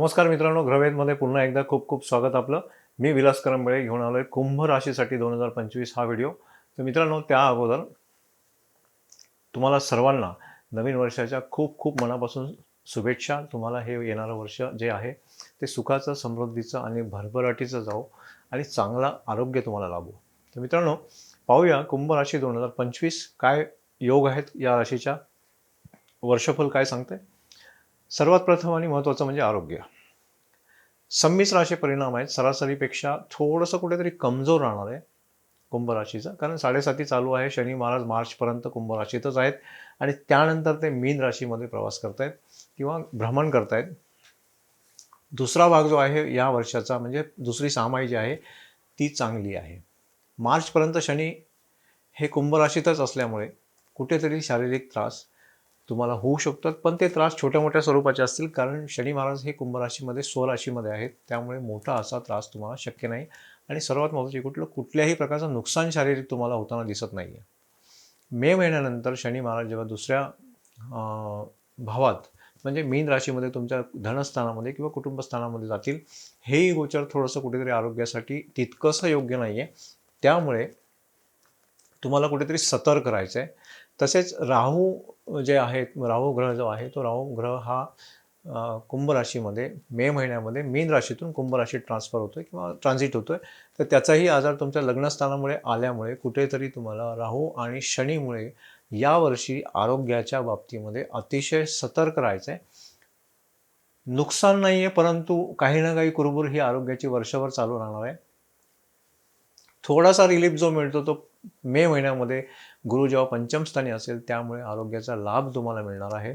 नमस्कार मित्रांनो ग्रहवेदमध्ये पुन्हा एकदा खूप खूप स्वागत आपलं. मी विलास करंबळे घेऊन आलोय कुंभ राशीसाठी दोन हजार पंचवीस हा व्हिडिओ. तर मित्रांनो त्या अगोदर तुम्हाला सर्वांना नवीन वर्षाच्या खूप खूप मनापासून शुभेच्छा. तुम्हाला हे येणारं वर्ष जे आहे ते सुखाचं समृद्धीचं आणि भरभराटीचं जाऊ आणि चांगला आरोग्य तुम्हाला लाभो. तर मित्रांनो पाहूया कुंभ राशी दोन हजार पंचवीस काय योग आहेत या राशीच्या. वर्षफल काय सांगते सर्वात प्रथम आणि महत्त्वाचं म्हणजे आरोग्य. संमिश्र असे परिणाम आहेत सरासरीपेक्षा थोडंसं कुठेतरी कमजोर राहणार आहे कुंभ राशीचं. कारण साडेसाती चालू आहे शनी महाराज मार्चपर्यंत कुंभ राशीतच आहेत आणि त्यानंतर ते मीन राशीमध्ये प्रवास करतायत किंवा भ्रमण करतायत. दुसरा भाग जो आहे या वर्षाचा म्हणजे दुसरी सहामाही जी आहे ती चांगली आहे. मार्चपर्यंत शनी हे कुंभ राशीतच असल्यामुळे कुठेतरी शारीरिक त्रास तुम्हाला होऊ शकतात पण ते त्रास छोट्या मोठ्या स्वरूपाचे असतील कारण शनी महाराज हे कुंभ राशीमध्ये स्वराशीमध्ये आहेत. त्यामुळे मोठा असा त्रास तुम्हाला शक्य नाही. आणि सर्वात महत्त्वाची कुठलं कुठल्याही प्रकारचं नुकसान शारीरिक तुम्हाला होताना दिसत नाही आहे मे महिन्यानंतर शनी महाराज जेव्हा दुसऱ्या अं, भावात म्हणजे मीन राशीमध्ये तुमच्या धनस्थानामध्ये किंवा कुटुंबस्थानामध्ये जातील हेही गोचर थोडंसं कुठेतरी आरोग्यासाठी तितकंसं योग्य नाही आहे त्यामुळे तुम्हाला कुठेतरी सतर्क राहायचं आहे तसेच राहू जे आहेत राहू ग्रह जो आहे तो राहू ग्रह हा कुंभ राशीमध्ये मे महिन्यामध्ये मीन राशीतून कुंभ राशीत ट्रान्सफर होतो किंवा ट्रान्झिट होतो आहे तर त्याचाही आजार तुमच्या लग्नस्थानामुळे आल्यामुळे कुठेतरी तुम्हाला राहू आणि शनीमुळे यावर्षी आरोग्याच्या बाबतीमध्ये अतिशय सतर्क राहायचं आहे नुकसान नाही आहे परंतु काही ना काही कुरबुर ही आरोग्याची वर्षभर चालू राहणार आहे. थोडासा रिलीफ जो मिळतो तो मे महिन्यामध्ये गुरु जेव्हा पंचमस्थानी असेल त्यामुळे आरोग्याचा लाभ तुम्हाला मिळणार आहे.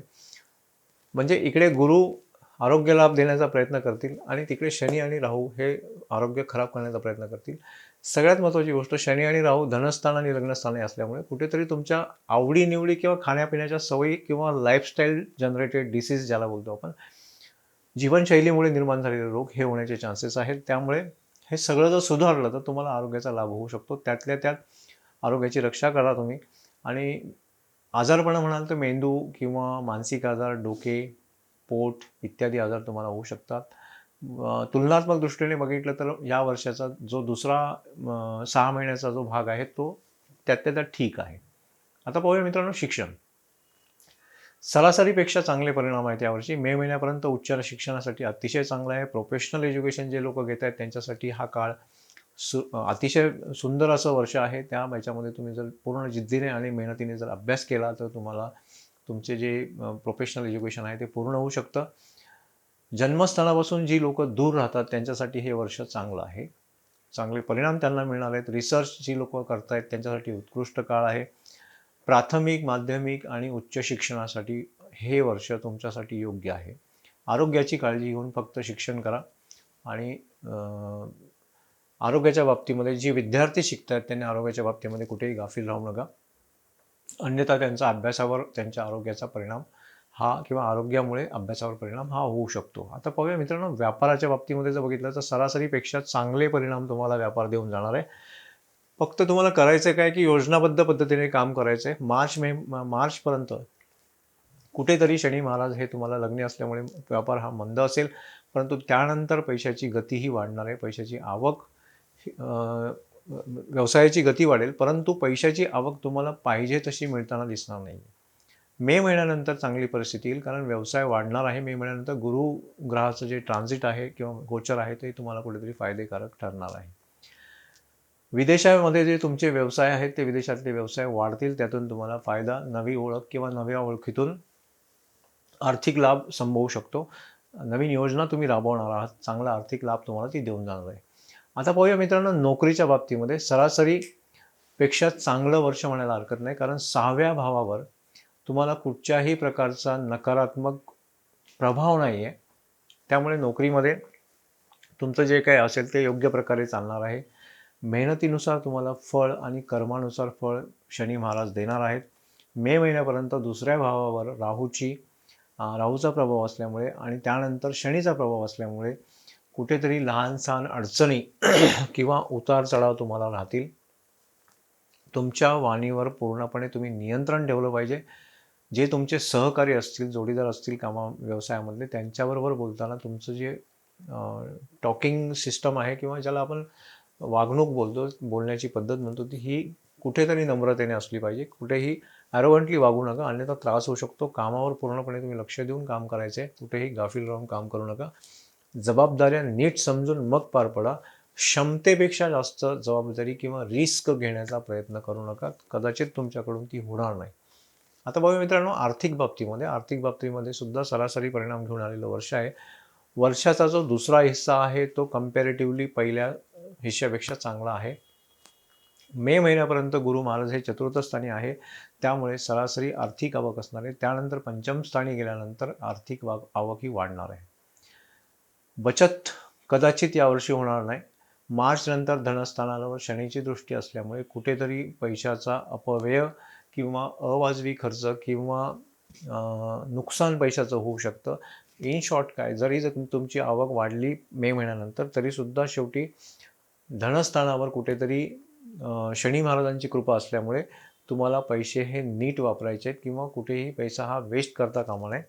म्हणजे इकडे गुरु आरोग्य लाभ देण्याचा प्रयत्न करतील आणि तिकडे शनी आणि राहू हे आरोग्य खराब करण्याचा प्रयत्न करतील. सगळ्यात महत्त्वाची गोष्ट शनी आणि राहू धनस्थान आणि लग्नस्थानी असल्यामुळे कुठेतरी तुमच्या आवडीनिवडी किंवा खाण्यापिण्याच्या सवयी किंवा लाईफस्टाईल जनरेटेड डिसीज ज्याला बोलतो आपण जीवनशैलीमुळे निर्माण झालेले रोग हे होण्याचे चान्सेस आहेत. त्यामुळे हे सगळं जर सुधारलं तर तुम्हाला आरोग्याचा लाभ होऊ शकतो. त्यातल्या त्यात आरोग्याची रक्षा करा तुम्ही. आणि आजारपणं म्हणाल तर मेंदू किंवा मानसिक आजार डोके पोट इत्यादी आजार तुम्हाला होऊ शकतात. तुलनात्मक दृष्टीने बघितलं तर या वर्षाचा जो दुसरा सहा महिन्याचा जो भाग आहे तो त्यातल्या त्यात ठीक आहे. आता पाहूया मित्रांनो शिक्षण. सरासरीपेक्षा चांगले परिणाम आहेत यावर्षी मे महिन्यापर्यंत उच्चार शिक्षणासाठी अतिशय चांगला आहे. प्रोफेशनल एज्युकेशन जे लोक घेत आहेत त्यांच्यासाठी हा काळ सु अतिशय सुंदर असं वर्ष आहे. त्या याच्यामध्ये तुम्ही जर पूर्ण जिद्दीने आणि मेहनतीने जर अभ्यास केला तर तुम्हाला तुमचे जे प्रोफेशनल एज्युकेशन आहे ते पूर्ण होऊ शकतं. जन्मस्थानापासून जी लोक दूर राहतात त्यांच्यासाठी हे वर्ष चांगलं आहे. चांगले परिणाम त्यांना मिळणार आहेत. रिसर्च जी लोक करतायत त्यांच्यासाठी उत्कृष्ट काळ आहे. प्राथमिक माध्यमिक आणि उच्च शिक्षणासाठी हे वर्ष तुमच्यासाठी योग्य आहे. आरोग्याची काळजी घेऊन फक्त शिक्षण करा आणि आरोग्याच्या बाबतीमध्ये जी विद्यार्थी शिकत आहेत त्यांनी आरोग्याच्या बाबतीमध्ये कुठेही गाफील राहू नका. अन्यथा त्यांचा अभ्यासावर त्यांच्या आरोग्याचा परिणाम हा किंवा आरोग्यामुळे अभ्यासावर परिणाम हा होऊ शकतो. आता पाहूया मित्रांनो व्यापाराच्या बाबतीमध्ये जर बघितलं तर सरासरीपेक्षा चांगले परिणाम तुम्हाला व्यापार देऊन जाणार आहे. फक्त तुम्हाला करायचं काय की योजनाबद्ध पद्धतीने काम करायचं आहे मार्च मे मार्चपर्यंत कुठेतरी शनी महाराज हे तुम्हाला लग्न असल्यामुळे व्यापार हा मंद असेल. परंतु त्यानंतर पैशाची गतीही वाढणार आहे. पैशाची आवक व्यवसायाची गती वाढेल परंतु पैशाची आवक तुम्हाला पाहिजे तशी मिळताना दिसणार नाही मे महिन्यानंतर चांगली परिस्थिती येईल कारण व्यवसाय वाढणार आहे. मे महिन्यानंतर गुरु ग्रहाचं जे ट्रान्झिट आहे किंवा गोचर आहे ते तुम्हाला कुठेतरी फायदेकारक ठरणार आहे. विदेशामध्ये जे तुमचे व्यवसाय आहेत ते विदेशातले व्यवसाय वाढतील त्यातून तुम्हाला फायदा नवी ओळख किंवा नव्या ओळखीतून आर्थिक लाभ संभवू शकतो. नवीन योजना तुम्ही राबवणार आहात चांगला आर्थिक लाभ तुम्हाला ती देऊन जाणार आहे. आता पाहूया मित्रांनो नोकरीच्या बाबतीमध्ये सरासरीपेक्षा चांगलं वर्ष म्हणायला हरकत नाही कारण सहाव्या भावावर तुम्हाला कुठच्याही प्रकारचा नकारात्मक प्रभाव नाही आहे त्यामुळे नोकरीमध्ये तुमचं जे काही असेल ते योग्य प्रकारे चालणार आहे. मेहनतीनुसार तुम्हाला फळ आणि कर्मानुसार फळ शनी महाराज देणार आहेत. मे महिन्यापर्यंत दुसऱ्या भावावर राहूची राहूचा प्रभाव असल्यामुळे आणि त्यानंतर शनीचा प्रभाव असल्यामुळे कुठेतरी लहान सहान अडचणी किंवा उतार चढाव तुम्हाला राहतील. तुमच्या वाणीवर पूर्णपणे तुम्ही नियंत्रण ठेवलं पाहिजे. जे तुमचे सहकारी असतील जोडीदार असतील कामा व्यवसायामधले त्यांच्याबरोबर बोलताना तुमचं जे टॉकिंग सिस्टम आहे किंवा ज्याला आपण वागणूक बोलतो बोलण्याची पद्धत म्हणतो ती ही कुठेतरी नम्रतेने असली पाहिजे. कुठेही ॲरोगंटली वागू नका अन्यथा त्रास होऊ शकतो. कामावर पूर्णपणे तुम्ही लक्ष देऊन काम करायचं आहे कुठेही गाफील राहून काम करू नका. जबाबदाऱ्या नीट समजून मग पार पडा. क्षमतेपेक्षा जास्त जबाबदारी किंवा रिस्क घेण्याचा प्रयत्न करू नका. कदाचित तुमच्याकडून ती होणार नाही. आता बघूया मित्रांनो आर्थिक बाबतीमध्ये आर्थिक बाबतीमध्ये सुद्धा सरासरी परिणाम घेऊन आलेलं वर्ष आहे. वर्षाचा जो दुसरा हिस्सा आहे तो कम्पॅरेटिव्हली पहिल्या हिश्श्यापेक्षा चांगला आहे. मे महिन्यापर्यंत गुरु महाराज हे चतुर्थ स्थानी आहे. त्यामुळे सरासरी आर्थिक आवक असणार आहे. त्यानंतर पंचम स्थानी गेल्यानंतर आर्थिक वाग आवक ही वाढणार आहे. बचत कदाचित यावर्षी होणार नाही. मार्च नंतर धनस्थानावर शनीची दृष्टी असल्यामुळे कुठेतरी पैशाचा अपव्यय किंवा अवाजवी खर्च किंवा नुकसान पैशाचं होऊ शकतं. इन शॉर्ट काय जरी जर तुमची आवक वाढली मे महिन्यानंतर तरीसुद्धा शेवटी धनस्थानावर कुठेतरी शनी महाराजांची कृपा असल्यामुळे तुम्हाला पैसे हे नीट वापरायचे आहेत किंवा कुठेही पैसा हा वेस्ट करता कामा नये.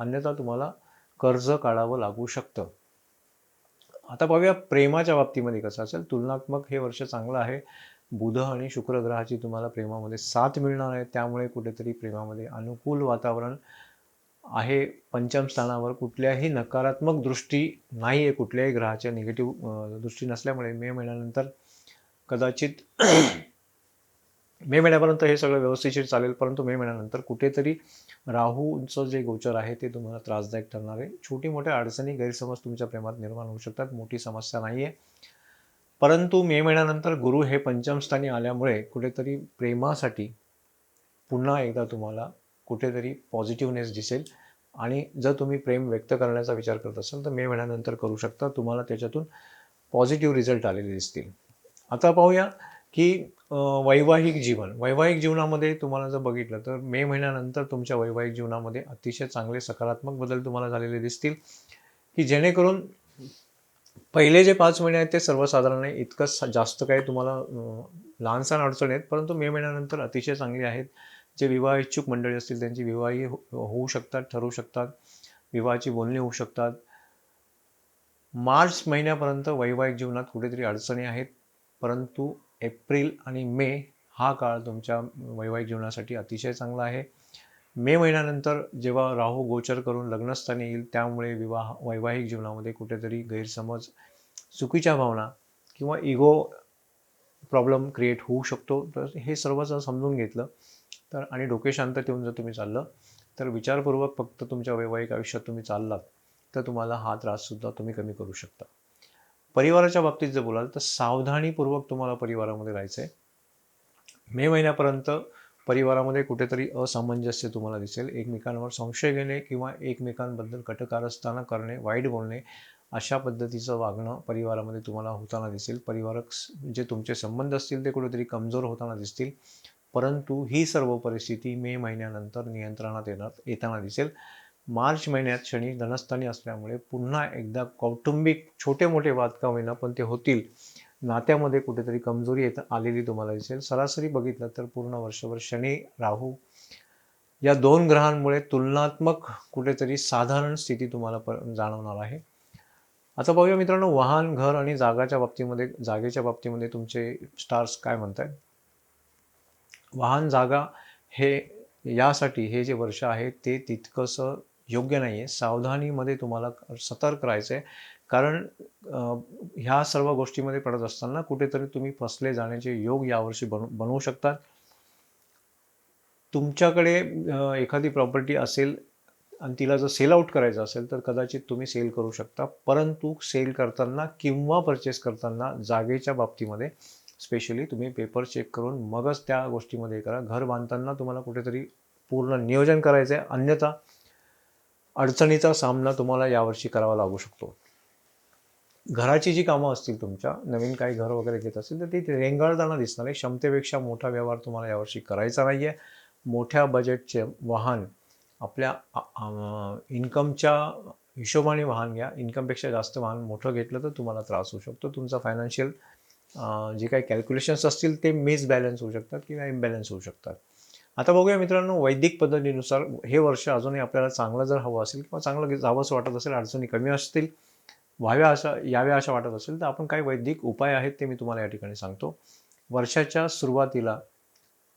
अन्यथा तुम्हाला कर्ज काढावं लागू शकतं. आता पाहूया प्रेमाच्या बाबतीमध्ये कसं असेल. तुलनात्मक हे वर्ष चांगलं आहे. बुध आणि शुक्र ग्रहाची तुम्हाला प्रेमामध्ये साथ मिळणार आहे. त्यामुळे कुठेतरी प्रेमामध्ये अनुकूल वातावरण आहे. पंचम स्थानावर कुठल्याही नकारात्मक दृष्टी नाही आहे कुठल्याही ग्रहाच्या निगेटिव्ह दृष्टी नसल्यामुळे मे महिन्यानंतर कदाचित मे महिन्यापर्यंत हे सगळं व्यवस्थिशीर चालेल परंतु मे महिन्यानंतर कुठेतरी राहूचं जे गोचर आहे ते तुम्हाला त्रासदायक ठरणार आहे. छोटी मोठ्या अडचणी गैरसमज तुमच्या प्रेमात निर्माण होऊ शकतात. मोठी समस्या नाही आहे परंतु मे महिन्यानंतर गुरु हे पंचमस्थानी आल्यामुळे कुठेतरी प्रेमासाठी पुन्हा एकदा तुम्हाला कुठेतरी पॉझिटिव्हनेस दिसेल. आणि जर तुम्ही प्रेम व्यक्त करण्याचा विचार करत असाल तर मे महिन्यानंतर करू शकता. तुम्हाला त्याच्यातून पॉझिटिव्ह रिझल्ट आलेले दिसतील. आता पाहूया की वैवाहिक जीवन. वैवाहिक जीवनामध्ये तुम्हाला जर बघितलं तर मे महिन्यानंतर तुमच्या वैवाहिक जीवनामध्ये अतिशय चांगले सकारात्मक बदल तुम्हाला झालेले दिसतील की जेणेकरून पहिले जे पाच महिने आहेत ते सर्वसाधारण आहे. इतकं जास्त काही तुम्हाला लहानसहान अडचणी आहेत परंतु मे महिन्यानंतर अतिशय चांगले आहेत. जे विवाह इच्छुक मंडळी असतील त्यांची विवाही हो, होऊ शकतात ठरवू शकतात. विवाहाची बोलणी होऊ शकतात. मार्च महिन्यापर्यंत वैवाहिक जीवनात कुठेतरी अडचणी आहेत परंतु एप्रिल आणि मे हा काळ तुमच्या वैवाहिक जीवनासाठी अतिशय चांगला आहे. मे महिन्यानंतर जेव्हा राहू गोचर करून लग्नस्थानी येईल त्यामुळे विवाह वैवाहिक जीवनामध्ये कुठेतरी गैरसमज चुकीच्या भावना किंवा इगो प्रॉब्लेम क्रिएट होऊ शकतो. तर हे सर्व जर समजून घेतलं तर आणि डोके शांत ठेवून जर तुम्ही चाललं तर विचारपूर्वक फक्त तुमच्या वैवाहिक आयुष्यात तुम्ही चाललात तर तुम्हाला हा त्राससुद्धा तुम्ही कमी करू शकता. परिवाराच्या बाबतीत जर बोलाल तर सावधानीपूर्वक तुम्हाला परिवारामध्ये राहायचं आहे मे महिन्यापर्यंत परिवारामध्ये कुठेतरी असामंजस्य तुम्हाला दिसेल. एकमेकांवर संशय घेणे किंवा एकमेकांबद्दल कटकारस्थानं करणे वाईट बोलणे अशा पद्धतीचं वागणं परिवारामध्ये तुम्हाला होताना दिसेल. परिवारक जे तुमचे संबंध असतील ते कुठेतरी कमजोर होताना दिसतील. परंतु ही सर्व परिस्थिती मे महिन्यानंतर नियंत्रणात येणार येताना दिसेल. मार्च महिन्यात शनी धनस्थानी असल्यामुळे पुन्हा एकदा कौटुंबिक छोटे मोठे वाद का होईना पण ते होतील. नात्यामध्ये कुठेतरी कमजोरी येत आलेली तुम्हाला दिसेल. सरासरी बघितलं तर पूर्ण वर्षभर शनी राहू या दोन ग्रहांमुळे तुलनात्मक कुठेतरी साधारण स्थिती तुम्हाला प जाणवणार आहे. आता पाहूया मित्रांनो वाहन घर आणि जागाच्या बाबतीमध्ये जागेच्या बाबतीमध्ये तुमचे स्टार्स काय म्हणत आहेत वाहन जागा हे यासाठी हे जे वर्ष आहे ते तितकंसं योग्य नाही आहे सावधानीमध्ये तुम्हाला सतर्क राहायचं आहे कारण ह्या सर्व गोष्टीमध्ये पडत असताना कुठेतरी तुम्ही फसले जाण्याचे योग यावर्षी बनू बनवू शकतात. तुमच्याकडे एखादी प्रॉपर्टी असेल आणि तिला जर सेल आउट करायचं असेल तर कदाचित तुम्ही सेल करू शकता. परंतु सेल करताना किंवा परचेस करताना जागेच्या बाबतीमध्ये स्पेशली तुम्ही पेपर चेक करून मगच त्या गोष्टीमध्ये करा. घर बांधताना तुम्हाला कुठेतरी पूर्ण नियोजन करायचं आहे अन्यथा अडचणीचा सामना तुम्हाला यावर्षी करावा लागू शकतो. घराची जी कामं असतील तुमच्या नवीन काही घर वगैरे घेत असेल तर ती रेंगाळताना दिसणार आहे. क्षमतेपेक्षा मोठा व्यवहार तुम्हाला यावर्षी करायचा नाही आहे मोठ्या बजेटचे वाहन आपल्या इन्कमच्या हिशोबाने वाहन घ्या. इन्कमपेक्षा जास्त वाहन मोठं घेतलं तर तुम्हाला त्रास होऊ शकतो. तुमचा फायनान्शियल जे काही कॅल्क्युलेशन्स असतील ते मिसबॅलन्स होऊ शकतात किंवा इम्बॅलन्स होऊ शकतात. आता बघूया मित्रांनो वैदिक पद्धतीनुसार हे वर्ष अजूनही आपल्याला चांगलं जर हवं असेल किंवा चांगलं जावंसं वाटत असेल अडचणी कमी असतील व्हाव्या अशा याव्या अशा वाटत असेल तर आपण काही वैदिक उपाय आहेत ते मी तुम्हाला या ठिकाणी सांगतो. वर्षाच्या सुरुवातीला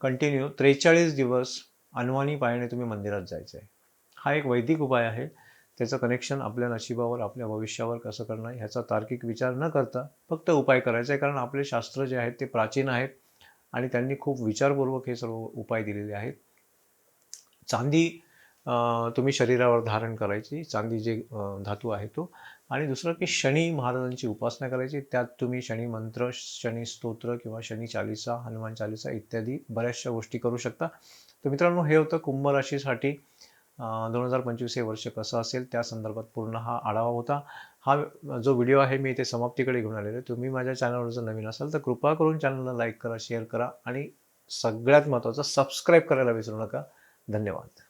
कंटिन्यू त्रेचाळीस दिवस अनवाणी पायाने तुम्ही मंदिरात जायचं आहे हा एक वैदिक उपाय आहे. त्याचं कनेक्शन आपल्या नशिबावर आपल्या भविष्यावर कसं करणं ह्याचा तार्किक विचार न करता फक्त उपाय करायचा आहे. कारण आपले शास्त्र जे आहेत ते प्राचीन आहेत. आणि त्यांनी खूप विचारपूर्वक हे सर्व उपाय दिलेले आहेत. चांदी तुम्ही शरीरावर धारण करायची. चांदी जे धातू आहे तो. आणि दुसरं की शनी महाराजांची उपासना करायची. त्यात तुम्ही शनी मंत्र शनी स्तोत्र किंवा शनी चालिसा हनुमान चालिसा इत्यादी बऱ्याचशा गोष्टी करू शकता. तर मित्रांनो हे होतं कुंभ राशीसाठी. दोन हजार पंचवीस हे वर्ष कसं असेल त्या संदर्भात पूर्ण हा आढावा होता. हा जो व्हिडिओ आहे मी इथे समाप्तीकडे घेऊन आलेलो आहे. तुम्ही माझ्या चॅनलवर जर नवीन असाल तर कृपा करून चॅनलला लाईक करा शेअर करा आणि सगळ्यात महत्त्वाचं सबस्क्राईब करायला विसरू नका. धन्यवाद.